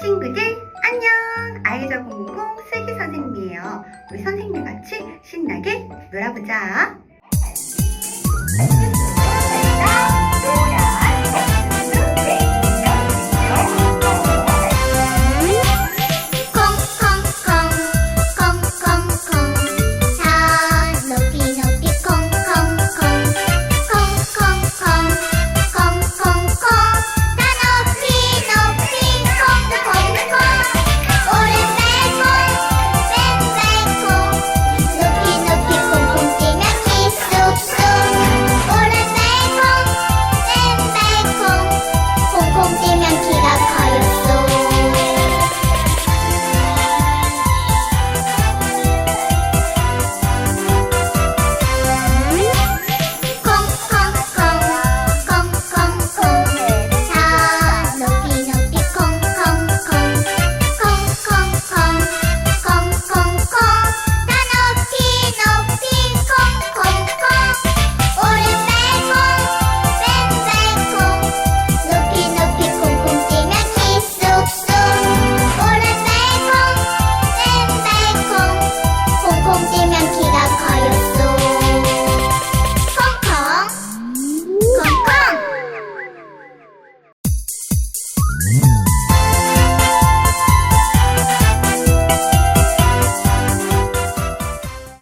친구들 안녕! 아이자 공공 슬기 선생님이에요. 우리 선생님 같이 신나게 놀아보자.